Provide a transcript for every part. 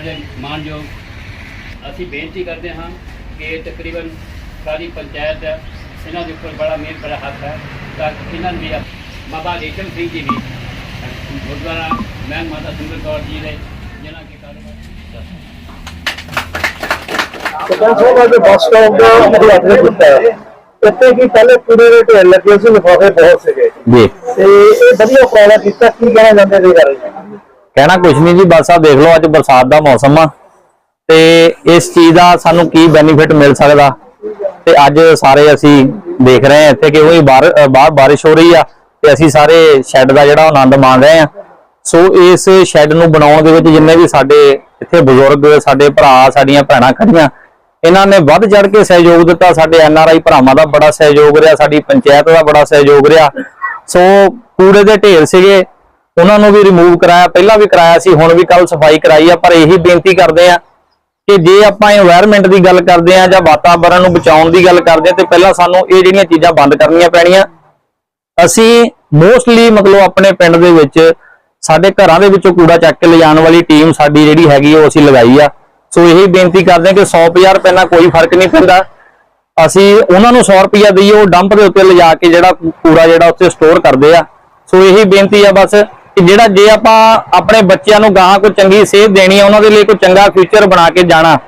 ਸਾਡੇ ਮਾਨਯੋਗ ਅਸੀਂ ਬੇਨਤੀ ਕਰਦੇ ਹਾਂ ਕਿ ਤਕਰੀਬਨ ਸਾਰੀ ਪੰਚਾਇਤ ਇਹਨਾਂ ਦੇ ਉੱਪਰ ਬੜਾ ਮਿਹਰ ਬੜਾ ਹੱਥ ਹੈ ਤਾਂ ਇਹਨਾਂ ਨੇ ਵੀ ਬਾਬਾ ਰੇਸ਼ਮ ਸਿੰਘ ਜੀ ਵੀ ਗੁਰਦੁਆਰਾ ਮੈਂ ਮਾਤਾ ਸੁੰਦਰ ਕੌਰ ਜੀ ਦੇ ਜਿਨ੍ਹਾਂ ਕੇ ਕਾਰੋਬਾਰ ਸਰਪੰਚ ਸਾਹਿਬ ਅੱਜ ਬੱਸ ਸਟਾਪ ਦਾ ਉਦਘਾਟਨ ਕੀਤਾ ਹੈ। ਇੱਥੇ ਕੀ ਪਹਿਲੇ ਕੂੜੇ ਦੇ ਢੇਰ ਲੱਗੇ ਸੀ ਲਿਫਾਫੇ ਬਹੁਤ ਸੀਗੇ। ਜੀ। ਤੇ ਇਹ ਵਧੀਆ ਉਪਰਾਲਾ ਕੀਤਾ ਕੀ ਕਹਿਣਾ ਚਾਹੁੰਦੇ ਇਹਦੇ ਬਾਰੇ? ਕਹਿਣਾ ਕੁਝ ਨਹੀਂ ਜੀ, ਬਸ ਆ ਦੇਖ ਲਓ ਅੱਜ ਬਰਸਾਤ ਦਾ ਮੌਸਮ ਆ। ਤੇ ਇਸ ਚੀਜ਼ ਦਾ ਸਾਨੂੰ ਕੀ ਬੈਨੀਫਿਟ ਮਿਲ ਸਕਦਾ? ਤੇ ਅੱਜ ਸਾਰੇ ਅਸੀਂ ਦੇਖ ਰਹੇ ਹਾਂ ਇੱਥੇ ਕਿ ਉਹੀ ਬਾਹਰ ਬਾਰਿਸ਼ ਹੋ ਰਹੀ ਆ ਤੇ ਅਸੀਂ ਸਾਰੇ ਸ਼ੈੱਡ ਦਾ ਜਿਹੜਾ ਆਨੰਦ ਮਾਣ ਰਹੇ ਆ ਸੋ ਇਸ ਸ਼ੈੱਡ ਨੂੰ ਬਣਾਉਣ ਦੇ ਵਿੱਚ ਜਿੰਨੇ ਵੀ ਸਾਡੇ ਇੱਥੇ ਬਜ਼ੁਰਗ, ਸਾਡੇ ਭਰਾ, ਸਾਡੀਆਂ ਭੈਣਾਂ ਖੜੀਆਂ, ਇਹਨਾਂ ਨੇ ਵੱਧ ਚੜ ਕੇ ਸਹਿਯੋਗ ਦਿੱਤਾ। ਸਾਡੇ ਐਨ ਆਰ ਆਈ ਭਰਾਵਾਂ ਦਾ ਬੜਾ ਸਹਿਯੋਗ ਰਿਹਾ, ਸਾਡੀ ਪੰਚਾਇਤ ਦਾ ਬੜਾ ਸਹਿਯੋਗ ਰਿਹਾ। ਸੋ ਕੂੜੇ ਦੇ ਢੇਰ ਸੀਗੇ। ਉਹਨਾਂ ਨੂੰ ਵੀ ਰਿਮੂਵ ਕਰਾਇਆ, ਪਹਿਲਾਂ ਵੀ ਕਰਾਇਆ ਸੀ, ਹੁਣ ਵੀ ਕੱਲ ਸਫ਼ਾਈ ਕਰਾਈ ਆ, ਪਰ ਇਹੀ ਬੇਨਤੀ ਕਰਦੇ ਆ ਕਿ ਜੇ ਆਪਾਂ এনवायरमेंट ਦੀ ਗੱਲ ਕਰਦੇ ਆ ਜਾਂ ਵਾਤਾਵਰਣ ਨੂੰ ਬਚਾਉਣ ਦੀ ਗੱਲ ਕਰਦੇ ਆ, ਤੇ ਪਹਿਲਾਂ ਸਾਨੂੰ ਇਹ ਜਿਹੜੀਆਂ ਚੀਜ਼ਾਂ ਬੰਦ ਕਰਨੀਆਂ ਪੈਣੀਆਂ। ਅਸੀਂ ਮੋਸਟਲੀ ਮਤਲਬ ਆਪਣੇ ਪਿੰਡ ਦੇ ਵਿੱਚ, ਸਾਡੇ ਘਰਾਂ ਦੇ ਵਿੱਚੋਂ ਕੂੜਾ ਚੱਕ ਕੇ ਲਿਜਾਣ ਵਾਲੀ ਟੀਮ ਸਾਡੀ ਜਿਹੜੀ ਹੈਗੀ ਉਹ ਅਸੀਂ ਲਗਾਈ ਆ। ਸੋ ਇਹੀ ਬੇਨਤੀ ਕਰਦੇ ਕਿ 100 ਰੁਪਏ ਨਾਲ ਕੋਈ ਫ਼ਰਕ ਨਹੀਂ ਪੈਂਦਾ। ਅਸੀਂ ਉਹਨਾਂ ਨੂੰ 100 ਰੁਪਏ ਦੇਈਏ, ਉਹ ਡੰਪ ਦੇ ਉੱਤੇ ਲਿਜਾ ਕੇ ਜਿਹੜਾ ਕੂੜਾ ਜਿਹੜਾ ਉੱਥੇ ਸਟੋਰ ਕਰਦੇ ਆ। ਸੋ ਇਹੀ ਬੇਨਤੀ ਆ ਬਸ। ਕਿ ਜਿਹੜਾ ਜੇ ਆਪਾਂ ਆਪਣੇ ਬੱਚਿਆਂ ਨੂੰ ਗਾਂ ਕੋਈ ਚੰਗੀ ਸੇਧ ਦੇਣੀ ਹੈ ਉਹਨਾਂ ਦੇ ਲਈ ਕੋਈ ਚੰਗਾ ਫਿਊਚਰ ਬਣਾ ਕੇ ਜਾਣਾ,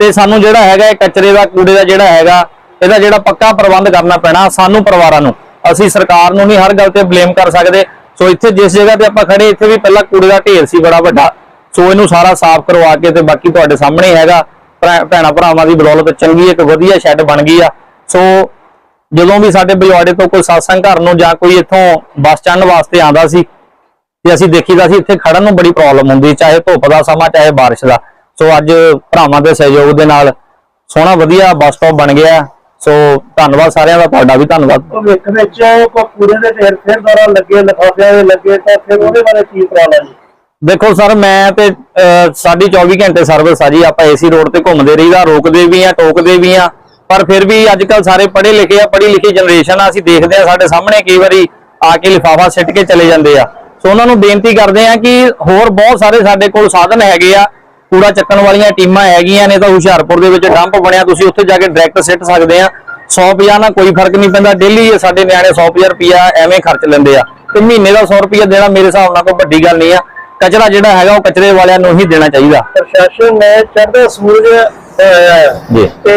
ਤੇ ਸਾਨੂੰ ਜਿਹੜਾ ਹੈਗਾ ਇਹ ਕਚਰੇ ਦਾ, ਕੂੜੇ ਦਾ ਜਿਹੜਾ ਹੈਗਾ, ਇਹਦਾ ਜਿਹੜਾ ਪੱਕਾ ਪ੍ਰਬੰਧ ਕਰਨਾ ਪੈਣਾ ਸਾਨੂੰ ਪਰਿਵਾਰਾਂ ਨੂੰ। ਅਸੀਂ ਸਰਕਾਰ ਨੂੰ ਨਹੀਂ ਹਰ ਗੱਲ ਤੇ ਬਲੇਮ ਕਰ ਸਕਦੇ। ਸੋ ਇੱਥੇ ਜਿਸ ਜਗ੍ਹਾ ਤੇ ਆਪਾਂ ਖੜੇ, ਇੱਥੇ ਵੀ ਪਹਿਲਾਂ ਕੂੜੇ ਦਾ ਢੇਰ ਸੀ ਬੜਾ ਵੱਡਾ। ਸੋ ਇਹਨੂੰ ਸਾਰਾ ਸਾਫ਼ ਕਰਵਾ ਕੇ ਤੇ ਬਾਕੀ ਤੁਹਾਡੇ ਸਾਹਮਣੇ ਹੈਗਾ। ਭਰਾ- ਭੈਣਾਂ ਭਰਾਵਾਂ ਦੀ ਬਦੌਲਤ ਚੰਗੀ ਇੱਕ ਵਧੀਆ ਸ਼ੈੱਡ ਬਣ ਗਈ ਆ। ਸੋ ਜਦੋਂ ਵੀ ਸਾਡੇ ਬਜਵਾੜੇ ਤੋਂ ਕੋਈ satsang ਘਰ ਨੂੰ ਜਾਂ ਕੋਈ ਇੱਥੋਂ ਬੱਸ ਚੜ੍ਹਨ ਵਾਸਤੇ ਆਂਦਾ ਸੀ ਤੇ ਅਸੀਂ ਦੇਖੀਦਾ ਸੀ ਇੱਥੇ ਖੜਨ ਨੂੰ ਬੜੀ ਪ੍ਰੋਬਲਮ ਹੁੰਦੀ ਚਾਹੇ ਧੁੱਪ ਦਾ ਸਮਾਂ ਚਾਹੇ ਬਾਰਿਸ਼ ਦਾ। ਸੋ ਅੱਜ ਭਰਾਵਾਂ ਦੇ ਸਹਿਯੋਗ ਦੇ ਨਾਲ ਸੋਹਣਾ ਵਧੀਆ ਬੱਸ ਸਟਾਪ ਬਣ ਗਿਆ। ਸੋ ਧੰਨਵਾਦ ਸਾਰਿਆਂ ਦਾ ਤੁਹਾਡਾ ਵੀ ਧੰਨਵਾਦ। ਭਵਿੱਖ ਵਿੱਚ ਕੋ ਕੂੜੇ ਦੇ ਢੇਰ ਫਿਰ ਦੁਆਰਾ ਲੱਗੇ ਲਿਫਾਫਿਆਂ ਦੇ ਲੱਗੇ ਤਾਂ ਫਿਰ ਉਹਦੇ ਬਾਰੇ ਕੀ ਉਪਰਾਲਾ ਜੀ ਦੇਖੋ ਸਰ ਮੈਂ ਤੇ ਸਾਡੀ 24 ਘੰਟੇ ਸਰਵਿਸ ਆ ਜੀ। ਆਪਾਂ ਏਸੀ ਰੋਡ ਤੇ ਘੁੰਮਦੇ ਰਹੀਦਾ ਰੋਕਦੇ ਵੀ ਆ ਟੋਕਦੇ ਵੀ ਆ। ਪਰ ਫਿਰ ਵੀ ਅੱਜ ਕੱਲ ਸਾਰੇ ਪੜ੍ਹੇ ਲਿਖੇ ਆ ਪੜ੍ਹੀ ਲਿਖੀ ਜਨਰੇਸ਼ਨ ਆ। ਅਸੀਂ ਦੇਖਦੇ ਆ ਸਾਡੇ ਸਾਹਮਣੇ ਕਈ ਵਾਰੀ ਆ ਕੇ ਲਿਫਾਫਾ ਸਿੱਟ ਕੇ ਚਲੇ ਜਾਂਦੇ ਆ। ਸੋ ਉਹਨਾਂ ਨੂੰ ਬੇਨਤੀ ਕਰਦੇ ਆ ਕਿ ਹੋਰ ਬਹੁਤ ਸਾਰੇ ਸਾਡੇ ਕੋਲ ਸਾਧਨ ਹੈਗੇ ਆ ਕੂੜਾ ਚੱਕਣ ਵਾਲੀਆਂ ਟੀਮਾਂ ਹੈਗੀਆਂ ਨੇ ਤਾਂ ਹੁਸ਼ਿਆਰਪੁਰ ਦੇ ਵਿੱਚ ਡੰਪ ਬਣਿਆ ਤੁਸੀਂ ਉੱਥੇ ਜਾ ਕੇ ਡਾਇਰੈਕਟ ਸਿੱਟ ਸਕਦੇ ਆ 150 ਨਾਲ ਕੋਈ ਫ਼ਰਕ ਨਹੀਂ ਪੈਂਦਾ ਡੇਲੀ ਸਾਡੇ ਨਿਆਣੇ 100 ਰੁਪਿਆ ਐਵੇਂ ਖਰਚ ਲੈਂਦੇ ਆ। ਤੇ ਮਹੀਨੇ ਦਾ 100 ਰੁਪਿਆ ਦੇਣਾ ਮੇਰੇ ਹਿਸਾਬ ਨਾਲ ਕੋਈ ਵੱਡੀ ਗੱਲ ਨਹੀਂ ਆ। ਕਚਰਾ ਜਿਹੜਾ ਹੈਗਾ ਉਹ ਕਚਰੇ ਵਾਲਿਆਂ ਨੂੰ ਹੀ ਦੇਣਾ ਚਾਹੀਦਾ। ਪ੍ਰਸ਼ਾਸਨ ਨੇ ਚੜ੍ਹਦਾ ਸੂਰਜ ਜੀ। ਤੇ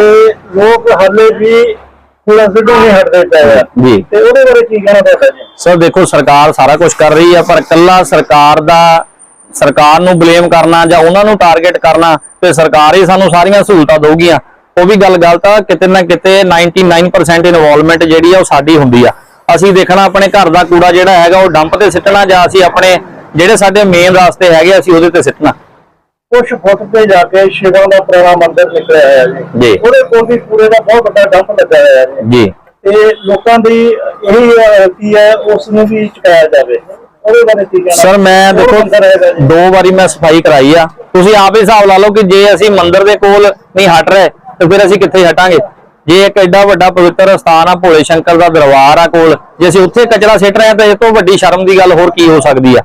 ਲੋਕ ਹਾਲੇ ਵੀ ਕੂੜਾ ਸਿੱਟੋਂ ਨਹੀਂ ਹਟਦੇ ਪਏ ਆ। ਜੀ। ਤੇ ਉਹਦੇ ਬਾਰੇ ਕੀ ਕਹਿਣਾ ਤੁਹਾਡਾ ਜੀ? ਸਰ ਦੇਖੋ ਸਰਕਾਰ ਸਾਰਾ ਕੁਝ ਕਰ ਰਹੀ ਆ ਪਰ ਕੱਲਾ ਸਰਕਾਰ ਦਾ ਸਰਕਾਰ ਨੂੰ ਬਲੇਮ ਕਰਨਾ ਜਾਂ ਉਹਨਾਂ ਨੂੰ ਟਾਰਗੇਟ ਕਰਨਾ ਤੇ ਸਰਕਾਰ ਹੀ ਸਾਨੂੰ ਸਾਰੀਆਂ ਸਹੂਲਤਾਂ ਦਊਗੀਆਂ ਉਹ ਵੀ ਗੱਲ ਗਲਤ ਆ ਕਿਤੇ ਨਾ ਕਿਤੇ 99% ਇਨਵੋਲਵਮੈਂਟ ਜਿਹੜੀ ਆ ਉਹ ਸਾਡੀ ਹੁੰਦੀ ਆ। ਅਸੀਂ ਦੇਖਣਾ ਆਪਣੇ ਘਰ ਦਾ ਕੂੜਾ ਜਿਹੜਾ ਹੈਗਾ ਉਹ ਡੰਪ ਤੇ ਸਿੱਟਣਾ ਜਾਂ ਅਸੀਂ ਆਪਣੇ ਜਿਹੜੇ ਸਾਡੇ ਮੇਨ ਰਾਸਤੇ ਹੈਗੇ ਅਸੀਂ ਉਹਦੇ ਤੇ ਸਿੱਟਣਾ। ਕੁਛ ਫੁੱਟ ਤੇ ਜਾ ਕੇ ਸ਼ਿਵਾ ਦਾ ਪੁਰਾਣਾ ਮੰਦਿਰ ਨਿਕਲਿਆ ਹੋਇਆ ਜੀ। ਜੀ। ਉਹਦੇ ਕੋਲ ਵੀ ਕੂੜੇ ਦਾ ਬਹੁਤ ਵੱਡਾ ਡੰਪ ਲੱਗਾ ਹੋਇਆ ਜੀ। ਜੀ। ਤੇ ਲੋਕਾਂ ਦੀ ਇਹੀ ਕੀ ਹੈ ਉਸ ਨੂੰ ਵੀ ਚੁਕਾਇਆ ਜਾਵੇ। ਉਹਦੇ ਬਾਰੇ ਕੀ ਕਹਿਣਾ? ਸਰ ਮੈਂ ਦੇਖੋ। ਦੋ ਵਾਰੀ ਮੈਂ ਸਫ਼ਾਈ ਕਰਾਈ ਆ। ਤੁਸੀਂ ਆਪ ਹੀ ਹਿਸਾਬ ਲਾ ਲਓ ਕਿ ਜੇ ਅਸੀਂ ਮੰਦਿਰ ਦੇ ਕੋਲ ਨਹੀਂ ਹਟ ਰਹੇ ਤੇ ਫਿਰ ਅਸੀਂ ਕਿੱਥੇ ਹਟਾਂਗੇ? ਜੇ ਇੱਕ ਐਡਾ ਵੱਡਾ ਪਵਿੱਤਰ ਸਥਾਨ ਆ ਭੋਲੇ ਸ਼ੰਕਰ ਦਾ ਦਰਬਾਰ ਆ ਕੋਲ ਜੇ ਅਸੀਂ ਉੱਥੇ ਕਚਰਾ ਸਿੱਟ ਰਹੇ ਆ ਤਾਂ ਇਹ ਤੋਂ ਵੱਡੀ ਸ਼ਰਮ ਦੀ ਗੱਲ ਹੋਰ ਕੀ ਹੋ ਸਕਦੀ ਆ?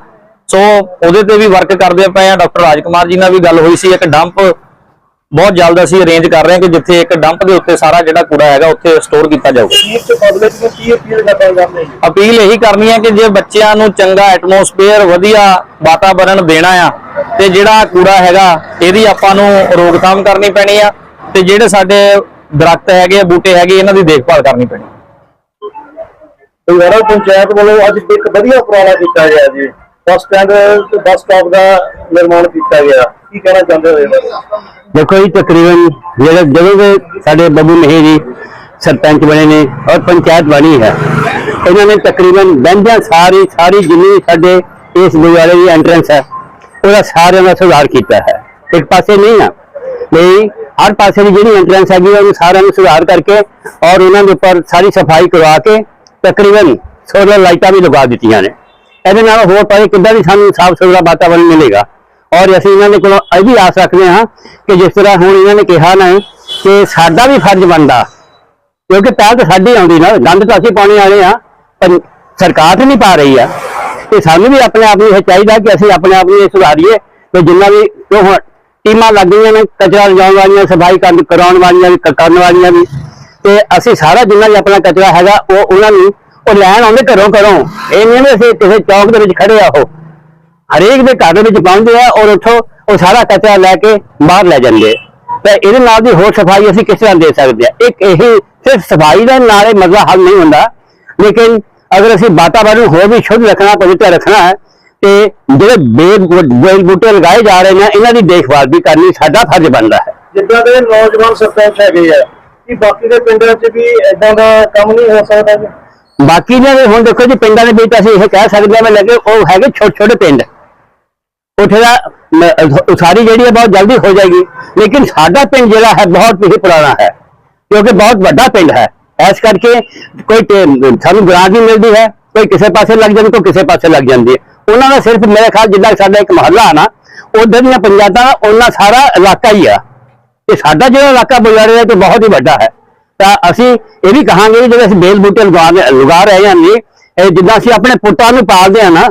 ਸੋ ਉਹਦੇ ਤੇ ਵੀ ਵਰਕ ਕਰਦੇ ਪਏ ਆ। ਡਾਕਟਰ ਰਾਜਕੁਮਾਰ ਜੀ ਨਾਲ ਵੀ ਗੱਲ ਹੋਈ ਸੀ। ਇੱਕ ਡੰਪ ਬਹੁਤ ਜਲਦ ਅਸੀਂ ਅਰੇਂਜ ਕਰ ਰਹੇ ਹਾਂ ਕਿ ਜਿੱਥੇ ਇੱਕ ਡੰਪ ਦੇ ਉੱਤੇ ਸਾਰਾ ਜਿਹੜਾ ਕੂੜਾ ਹੈਗਾ ਉੱਥੇ ਸਟੋਰ ਕੀਤਾ ਜਾਊਗਾ। ਤੇ ਅਪੀਲ ਇਹੀ ਕਰਨੀ ਹੈ ਕਿ ਜੇ ਬੱਚਿਆਂ ਨੂੰ ਚੰਗਾ ਐਟਮੋਸਫੇਅਰ ਵਧੀਆ ਵਾਤਾਵਰਣ ਦੇਣਾ ਆ ਤੇ ਜਿਹੜਾ ਕੂੜਾ ਹੈਗਾ ਇਹਦੀ ਆਪਾਂ ਨੂੰ ਰੋਕਥਾਮ ਕਰਨੀ ਪੈਣੀ ਆ ਤੇ ਜਿਹੜੇ ਸਾਡੇ ਦਰਖਤ ਹੈਗੇ ਆ ਬੂਟੇ ਹੈਗੇ ਇਹਨਾਂ ਦੀ ਦੇਖਭਾਲ ਕਰਨੀ ਪੈਣੀ ਗੁਰਦੁਆਰਾ ਪੰਚਾਇਤ ਵੱਲੋਂ ਅੱਜ ਇੱਕ ਵਧੀਆ ਉਪਰਾਲਾ ਕੀਤਾ ਗਿਆ ਜੀ। ਬੱਸ ਸਟੈਂਡ ਤੇ ਬੱਸ ਸਟਾਪ ਦਾ ਨਿਰਮਾਣ ਕੀਤਾ ਗਿਆ। ਕੀ ਕਹਿਣਾ ਚਾਹੁੰਦੇ ਹੋ ਇਹਦੇ ਬਾਰੇ? ਦੇਖੋ ਜੀ ਤਕਰੀਬਨ ਜਿਹੜੇ ਜਦੋਂ ਦੇ ਸਾਡੇ ਬੱਬੂ ਮਹੀ ਜੀ ਸਰਪੰਚ ਬਣੇ ਨੇ ਔਰ ਪੰਚਾਇਤ ਬਣੀ ਹੈ ਇਹਨਾਂ ਨੇ ਤਕਰੀਬਨ ਬੰਦਿਆਂ ਸਾਰੀ ਸਾਰੀ ਜਿੰਨੀ ਵੀ ਸਾਡੇ ਇਸ ਗੁਰਦੁਆਰੇ ਦੀ ਐਂਟਰੈਂਸ ਹੈ ਉਹਦਾ ਸਾਰਿਆਂ ਦਾ ਸੁਧਾਰ ਕੀਤਾ ਹੈ। ਇੱਕ ਪਾਸੇ ਨਹੀਂ ਆ ਨਹੀਂ ਹਰ ਪਾਸੇ ਦੀ ਜਿਹੜੀ ਐਂਟਰੈਂਸ ਹੈਗੀ ਆ, ਉਹਨੂੰ ਸਾਰਿਆਂ ਨੂੰ ਸੁਧਾਰ ਕਰਕੇ ਔਰ ਉਹਨਾਂ ਦੇ ਉੱਪਰ ਸਾਰੀ ਸਫ਼ਾਈ ਕਰਵਾ ਕੇ ਤਕਰੀਬਨ ਸੋਲਰ ਲਾਈਟਾਂ ਵੀ ਲਗਾ ਦਿੱਤੀਆਂ ਨੇ। ਇਹਦੇ ਨਾਲ ਹੋਰ ਪਾਸੇ ਕਿੱਦਾਂ ਵੀ ਸਾਨੂੰ ਸਾਫ਼ ਸੁਥਰਾ ਵਾਤਾਵਰਣ ਮਿਲੇਗਾ। ਔਰ ਅਸੀਂ ਇਹਨਾਂ ਦੇ ਕੋਲੋਂ ਇਹ ਵੀ ਆਸ ਰੱਖਦੇ ਹਾਂ ਕਿ ਜਿਸ ਤਰ੍ਹਾਂ ਹੁਣ ਇਹਨਾਂ ਨੇ ਕਿਹਾ ਨਾ ਕਿ ਸਾਡਾ ਵੀ ਫਰਜ਼ ਬਣਦਾ। ਕਿਉਂਕਿ ਪਹਿਲ ਤਾਂ ਸਾਡੀ ਆਉਂਦੀ ਨਾ, ਗੰਦ ਤਾਂ ਅਸੀਂ ਪਾਉਣੇ ਵਾਲੇ ਆ ਪਰ ਸਰਕਾਰ ਤੇ ਨਹੀਂ ਪਾ ਰਹੀ ਆ। ਤੇ ਸਾਨੂੰ ਵੀ ਆਪਣੇ ਆਪ ਨੂੰ ਇਹ ਚਾਹੀਦਾ ਕਿ ਅਸੀਂ ਆਪਣੇ ਆਪ ਨੂੰ ਇਹ ਸੁਧਾਰੀਏ ਕਿ ਜਿੰਨਾ ਵੀ ਕਿਉਂ ਹੁਣ ਟੀਮਾਂ ਲੱਗ ਗਈਆਂ ਨੇ, ਕਚਰਾ ਲਿਜਾਉਣ ਵਾਲੀਆਂ, ਸਫ਼ਾਈ ਕਰਨ ਕਰਾਉਣ ਵਾਲੀਆਂ ਵੀ ਕਰਨ ਵਾਲੀਆਂ ਵੀ, ਤੇ ਅਸੀਂ ਸਾਰਾ ਜਿੰਨਾ ਵੀ ਆਪਣਾ ਕਚਰਾ ਹੈਗਾ, ਉਹ ਉਹਨਾਂ ਨੂੰ ਉਹ ਲੈਣ ਆਉਂਦੇ ਘਰੋਂ ਘਰੋਂ। ਇਹ ਨਹੀਂ ਵੀ ਅਸੀਂ ਕਿਸੇ ਚੌਕ ਦੇ ਵਿੱਚ ਖੜੇ ਆ ਉਹ। ਹਰੇਕ ਦੇ ਘਰ ਦੇ ਵਿੱਚ ਪਹੁੰਚਦੇ ਆ ਔਰ ਉੱਥੋਂ ਉਹ ਸਾਰਾ ਕਚਰਾ ਲੈ ਕੇ ਬਾਹਰ ਲੈ ਜਾਂਦੇ ਆ। ਇਹਦੇ ਨਾਲ ਦੀ ਹੋਰ ਸਫ਼ਾਈ ਅਸੀਂ ਕਿਸ ਤਰ੍ਹਾਂ ਦੇ ਸਕਦੇ ਆ? ਇੱਕ ਇਹ ਸਿਰਫ ਸਫ਼ਾਈ ਦਾ ਨਾਲ ਮਸਲਾ ਹੱਲ ਨਹੀਂ ਹੁੰਦਾ। ਲੇਕਿਨ ਅਗਰ ਅਸੀਂ ਵਾਤਾਵਰਨ ਹੋਰ ਵੀ ਸ਼ੁੱਧ ਰੱਖਣਾ, ਪਵਿੱਤਰ ਰੱਖਣਾ ਹੈ, ਤੇ ਜਿਹੜੇ ਬੇਲ ਬੂਟੇ ਲਗਾਏ ਜਾ ਰਹੇ ਨੇ, ਇਹਨਾਂ ਦੀ ਦੇਖਭਾਲ ਵੀ ਕਰਨੀ ਸਾਡਾ ਫਰਜ਼ ਬਣਦਾ ਹੈ। ਜਿੱਦਾਂ ਦੇ ਨੌਜਵਾਨ ਸਰਪੰਚ ਹੈਗੇ ਆ, ਕੀ ਬਾਕੀ ਦੇ ਪਿੰਡਾਂ 'ਚ ਵੀ ਇਦਾਂ ਦਾ ਕੰਮ ਨਹੀਂ ਹੋ ਸਕਦਾ ਬਾਕੀ ਨੇ ਹੁਣ ਦੇਖੋ ਜੀ, ਪਿੰਡਾਂ ਦੇ ਵਿੱਚ ਅਸੀਂ ਇਹ ਕਹਿ ਸਕਦੇ ਹਾਂ ਮੈਂ ਲੱਗੇ, ਉਹ ਹੈਗੇ ਛੋਟੇ ਛੋਟੇ ਪਿੰਡ। ਉੱਥੇ ਦਾ ਉਸਾਰੀ ਜਿਹੜੀ ਹੈ ਬਹੁਤ ਜਲਦੀ ਹੋ ਜਾਏਗੀ। ਲੇਕਿਨ ਸਾਡਾ ਪਿੰਡ ਜਿਹੜਾ ਹੈ, ਬਹੁਤ ਹੀ ਪੁਰਾਣਾ ਹੈ, ਕਿਉਂਕਿ ਬਹੁਤ ਵੱਡਾ ਪਿੰਡ ਹੈ। ਇਸ ਕਰਕੇ ਕੋਈ ਸਾਨੂੰ ਗ੍ਰਾਂਟ ਨਹੀਂ ਮਿਲਦੀ ਹੈ। ਕੋਈ ਕਿਸੇ ਪਾਸੇ ਲੱਗ ਜਾਂਦੀ, ਕੋਈ ਕਿਸੇ ਪਾਸੇ ਲੱਗ ਜਾਂਦੀ ਹੈ। ਉਹਨਾਂ ਦਾ ਸਿਰਫ ਮੇਰੇ ਖਿਆਲ ਜਿੱਦਾਂ ਸਾਡਾ ਇੱਕ ਮਹੱਲਾ ਨਾ, ਉਧਰ ਦੀਆਂ ਪੰਚਾਇਤਾਂ ਉਹਨਾਂ ਸਾਰਾ ਇਲਾਕਾ ਹੀ ਆ ਤੇ ਸਾਡਾ ਜਿਹੜਾ ਇਲਾਕਾ ਬੁਲਾਰੇ ਦਾ ਤੇ ਬਹੁਤ ਹੀ ਵੱਡਾ ਹੈ। ਤਾਂ ਅਸੀਂ ਇਹ ਵੀ ਕਹਾਂਗੇ ਵੀ ਜਿਹੜੇ ਅਸੀਂ ਬੇਲ ਬੂਟੇ ਲਗਾ ਲਗਾ ਰਹੇ ਹਾਂ ਨਹੀਂ ਇਹ ਜਿੱਦਾਂ ਅਸੀਂ ਆਪਣੇ ਪੁੱਤਾਂ ਨੂੰ ਪਾਲਦੇ ਆ ਨਾ,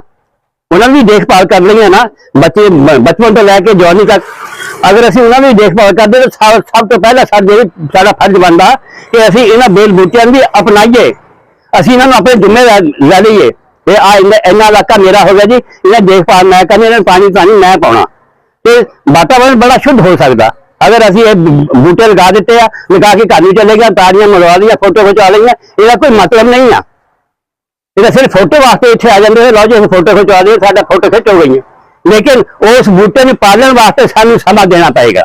ਉਹਨਾਂ ਦੀ ਦੇਖਭਾਲ ਕਰ ਲਈਏ ਨਾ, ਬੱਚੇ ਬਚਪਨ ਤੋਂ ਲੈ ਕੇ ਜਵਾਨੀ ਤੱਕ, ਅਗਰ ਅਸੀਂ ਉਹਨਾਂ ਦੀ ਦੇਖਭਾਲ ਕਰਦੇ ਤਾਂ ਸਭ ਤੋਂ ਪਹਿਲਾਂ ਸਾਡੇ ਸਾਡਾ ਫਰਜ਼ ਬਣਦਾ ਕਿ ਅਸੀਂ ਇਹਨਾਂ ਬੇਲ ਬੂਟਿਆਂ ਦੀ ਅਪਣਾਈਏ, ਅਸੀਂ ਇਹਨਾਂ ਨੂੰ ਆਪਣੇ ਜ਼ਿੰਮੇ ਲੈ ਲਈਏ, ਤੇ ਆ ਇੰਨਾ ਇਲਾਕਾ ਮੇਰਾ ਹੋ ਗਿਆ ਜੀ, ਇਹਨਾਂ ਦੀ ਦੇਖਭਾਲ ਮੈਂ ਕਰਨੀ, ਇਹਨਾਂ ਨੂੰ ਪਾਣੀ ਪਾਣੀ ਮੈਂ ਪਾਉਣਾ, ਤੇ ਵਾਤਾਵਰਣ ਬੜਾ ਸ਼ੁੱਧ ਹੋ ਸਕਦਾ। ਅਗਰ ਅਸੀਂ ਇਹ ਬ- ਬੂਟੇ ਲਗਾ ਦਿੱਤੇ ਆ ਲਗਾ ਕੇ ਘਰ ਨੂੰ ਚਲੇ ਗਿਆ ਤਾੜੀਆਂ ਮਰਵਾ ਲਈਆਂ ਫੋਟੋ ਖਿਚਾ ਲਈਆਂ ਇਹਦਾ ਕੋਈ ਮਤਲਬ ਨਹੀਂ ਆ। ਇਹਦਾ ਸਿਰਫ ਫੋਟੋ ਵਾਸਤੇ ਇੱਥੇ ਆ ਜਾਂਦੇ ਨੇ ਲਓ ਜੀ ਫੋਟੋ ਖਿਚਵਾ ਦਈਏ ਸਾਡਾ ਫੋਟੋ ਖਿੱਚ ਹੋ ਗਈ ਲੇਕਿਨ ਉਸ ਬੂਟੇ ਨੂੰ ਪਾਲਣ ਵਾਸਤੇ ਸਾਨੂੰ ਸਮਾਂ ਦੇਣਾ ਪਏਗਾ।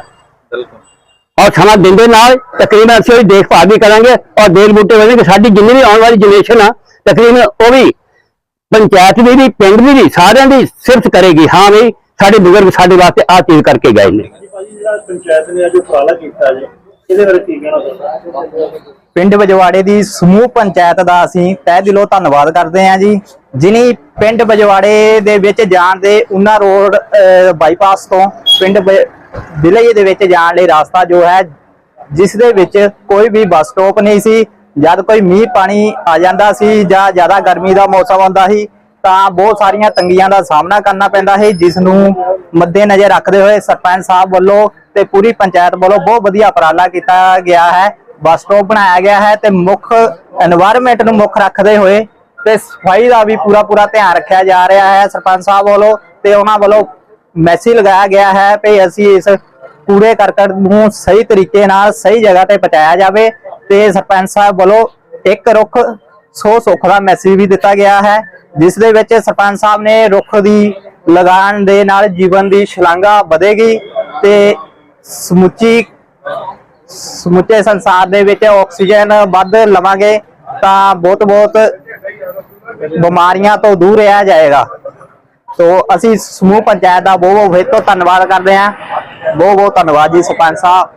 ਔਰ ਸਮਾਂ ਦਿੰਦੇ ਨਾਲ ਤਕਰੀਬਨ ਅਸੀਂ ਉਹਦੀ ਦੇਖਭਾਲ ਵੀ ਕਰਾਂਗੇ ਔਰ ਬੇਲ ਬੂਟੇ ਵਧਣਗੇ ਸਾਡੀ ਜਿੰਨੀ ਵੀ ਆਉਣ ਵਾਲੀ ਜਨਰੇਸ਼ਨ ਆ ਤਕਰੀਬਨ ਉਹ ਵੀ ਪੰਚਾਇਤ ਦੀ ਵੀ ਪਿੰਡ ਦੀ ਵੀ ਸਾਰਿਆਂ ਦੀ ਸਿਫਤ ਕਰੇਗੀ ਹਾਂ ਵੀ ਸਾਡੇ ਬਜ਼ੁਰਗ ਸਾਡੇ ਵਾਸਤੇ ਆਹ ਚੀਜ਼ ਕਰਕੇ ਗਏ ਨੇ। ਭਾਜੀ ਜਿਹੜਾ ਪੰਚਾਇਤ ਨੇ ਅੱਜ ਉਪਰਾਲਾ ਕੀਤਾ ਜੀ ਇਹਦੇ ਬਾਰੇ ਕੀ ਕਹਿਣਾ ਚਾਹੁੰਦੇ ਪਿੰਡ ਬਜਵਾੜੇ ਦੀ ਸਮੂਹ ਪੰਚਾਇਤ ਦਾ ਅਸੀਂ ਤਹਿ ਦਿਲੋਂ ਧੰਨਵਾਦ ਕਰਦੇ ਹਾਂ ਜੀ ਜਿਨੀ ਪਿੰਡ ਬਜਵਾੜੇ ਦੇ ਵਿੱਚ ਜਾਣ ਦੇ ਉਨਾ ਰੋਡ ਬਾਈਪਾਸ ਤੋਂ ਪਿੰਡ ਵਿਲੇਜ ਦੇ ਵਿੱਚ ਜਾਣ ਲਈ ਰਸਤਾ ਜੋ ਹੈ ਜਿਸ ਦੇ ਵਿੱਚ ਕੋਈ ਵੀ ਬੱਸ ਸਟਾਪ ਨਹੀਂ ਸੀ ਜਦ ਕੋਈ ਮੀਂਹ ਪਾਣੀ ਆ ਜਾਂਦਾ ਸੀ ਜਾਂ ਜ਼ਿਆਦਾ ਗਰਮੀ ਦਾ ਮੌਸਮ ਹੁੰਦਾ ਸੀ ਤਾਂ ਬਹੁਤ ਸਾਰੀਆਂ ਤੰਗੀਆਂ ਦਾ ਸਾਹਮਣਾ ਕਰਨਾ ਪੈਂਦਾ ਹੈ, ਜਿਸ ਨੂੰ ਮੱਦੇ ਨਜ਼ਰ ਰੱਖਦੇ ਹੋਏ ਸਰਪੰਚ ਸਾਹਿਬ ਵੱਲੋਂ ਤੇ ਪੂਰੀ ਪੰਚਾਇਤ ਵੱਲੋਂ ਬਹੁਤ ਵਧੀਆ ਉਪਰਾਲਾ ਕੀਤਾ ਗਿਆ ਹੈ, ਬੱਸ ਸਟਾਪ ਬਣਾਇਆ ਗਿਆ ਹੈ ਤੇ ਮੁੱਖ এনवायरमेंट ਨੂੰ ਮੁੱਖ ਰੱਖਦੇ ਹੋਏ ਤੇ ਸਫ਼ਾਈ ਦਾ ਵੀ ਪੂਰਾ ਪੂਰਾ ਧਿਆਨ ਰੱਖਿਆ ਜਾ ਰਿਹਾ ਹੈ। ਸਰਪੰਚ ਸਾਹਿਬ ਵੱਲੋਂ ਤੇ ਉਹਨਾਂ ਵੱਲੋਂ ਮੈਸੇਜ ਲਗਾਇਆ ਗਿਆ ਹੈ ਕਿ ਅਸੀਂ ਇਸ ਪੂਰੇ ਕਰਕਟ ਨੂੰ ਸਹੀ ਤਰੀਕੇ ਨਾਲ ਸਹੀ ਜਗ੍ਹਾ ਤੇ ਪਹੁੰਚਾਇਆ ਜਾਵੇ ਤੇ ਸਰਪੰਚ ਸਾਹਿਬ ਵੱਲੋਂ ਇੱਕ ਰੁੱਖ ਸੌ ਸੁੱਖ ਦਾ ਮੈਸੇਜ ਵੀ ਦਿੱਤਾ ਗਿਆ ਹੈ, ਜਿਸ ਦੇ ਵਿੱਚ ਸਰਪੰਚ ਸਾਹਿਬ ਨੇ ਰੁੱਖ ਦੀ ਲਗਾਉਣ ਦੇ ਨਾਲ ਜੀਵਨ ਦੀ ਸ਼ਲਾਘਾ ਵਧੇਗੀ ਤੇ ਸਮੁੱਚੀ, ਸਮੁੱਚੇ ਸੰਸਾਰ ਦੇ ਵਿੱਚ ਆਕਸੀਜਨ ਵੱਧ ਲਵਾਂਗੇ ਤਾਂ ਬਹੁਤ ਬਹੁਤ ਬਿਮਾਰੀਆਂ ਤੋਂ ਦੂਰ ਰਿਹਾ ਜਾਏਗਾ। ਤੋ ਅਸੀਂ ਸਮੂਹ ਪੰਚਾਇਤ ਦਾ ਬਹੁਤ ਬਹੁਤ ਫਿਰ ਤੋਂ ਧੰਨਵਾਦ ਕਰਦੇ ਹਾਂ। ਬਹੁਤ ਬਹੁਤ ਧੰਨਵਾਦ ਜੀ ਸਰਪੰਚ ਸਾਹਿਬ।